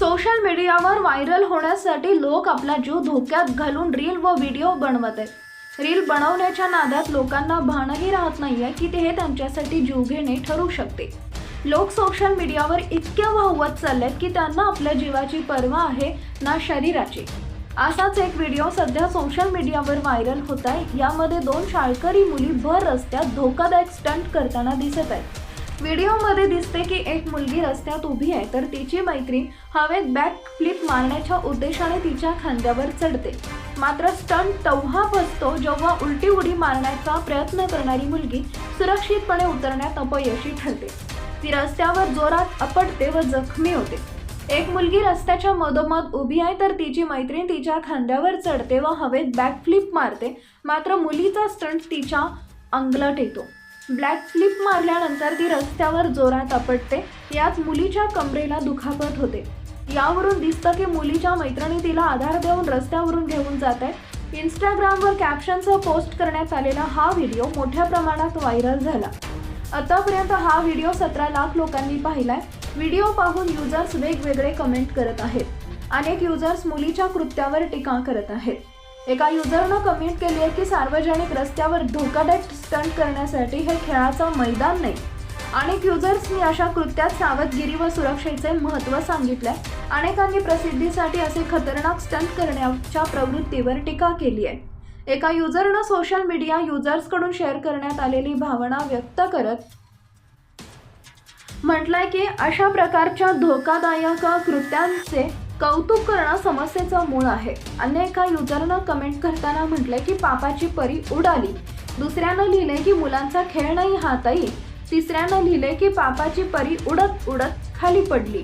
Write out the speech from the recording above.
Social मीडियावर viral होण्यासाठी लोक आपला जीव धोक्यात घालून रील व व्हिडिओ बनवत. आहेत रील बनवण्याच्या नादात लोकांना भानही राहत नाही आहे की ते हे त्यांच्यासाठी जीव घेणे ठरू शकते. लोक सोशल मीडियावर इतक्या वाहवत चाललेत की त्यांना आपल्या जीवाची पर्वा आहे ना शरीराची. असाच एक व्हिडिओ सध्या सोशल मीडियावर व्हायरल होत आहे. यामध्ये दोन शाळकरी मुली भर रस्त्यात धोकादायक स्टंट करताना दिसत आहेत. व्हिडिओमध्ये दिसते की एक मुलगी रस्त्यात उभी आहे तर तिची मैत्रीण हवेत बॅक फ्लिप मारण्याच्या उद्देशाने तिच्या खांद्यावर चढते. मात्र स्टंट तेव्हा फसतो जेव्हा उलटी उडी मारण्याचा प्रयत्न करणारी मुलगी सुरक्षितपणे उतरण्यात अपयशी ठरते. ती रस्त्यावर जोरात अपटते व जखमी होते. एक मुलगी रस्त्याच्या मधोमध उभी आहे तर तिची मैत्रीण तिच्या खांद्यावर चढते व हवेत बॅकफ्लिप मारते. मात्र मुलीचा स्टंट तिच्या अंगलट येतो. ब्लॅक फ्लिप मारल्यानंतर ती रस्त्यावर जोरात आपटते. यात मुलीच्या कमरेला दुखापत होते. यावरून दिसतं की मुलीच्या मैत्रिणी तिला आधार देऊन रस्त्यावरून घेऊन जात आहे इंस्टाग्रामवर कॅप्शनसह पोस्ट करण्यात आलेला हा व्हिडिओ मोठ्या प्रमाणात व्हायरल झाला. आतापर्यंत हा व्हिडिओ सतरा लाख लोकांनी पाहिलाय. व्हिडिओ पाहून युजर्स वेगवेगळे कमेंट करत आहेत. अनेक युजर्स मुलीच्या कृत्यावर टीका करत आहेत. एका युजरनं कमेंट केली आहे की सार्वजनिक रस्त्यावर धोकादायक स्टंट करण्यासाठी हे खेळाचं मैदान नाही. अनेक युजर्सनी अशा कृत्यात सावधगिरी व सुरक्षेचे महत्त्व सांगितले अनेकांनी प्रसिद्धीसाठी असे खतरनाक स्टंट करण्याच्या प्रवृत्तीवर टीका केली आहे एका युजरनं सोशल मीडिया युजर्सकडून शेअर करण्यात आलेली भावना व्यक्त करत म्हटलंय की अशा प्रकारच्या धोकादायक कृत्यांचे कौतुक करणं समस्येचं मूळ आहे. अन्य एका युजरनं कमेंट करताना म्हटलंय की पापाची परी उडाली. दुसऱ्यानं लिहिले की मुलांचा खेळ नाही हा तिसऱ्यानं लिहिले की पापाची परी उडत उडत खाली पडली.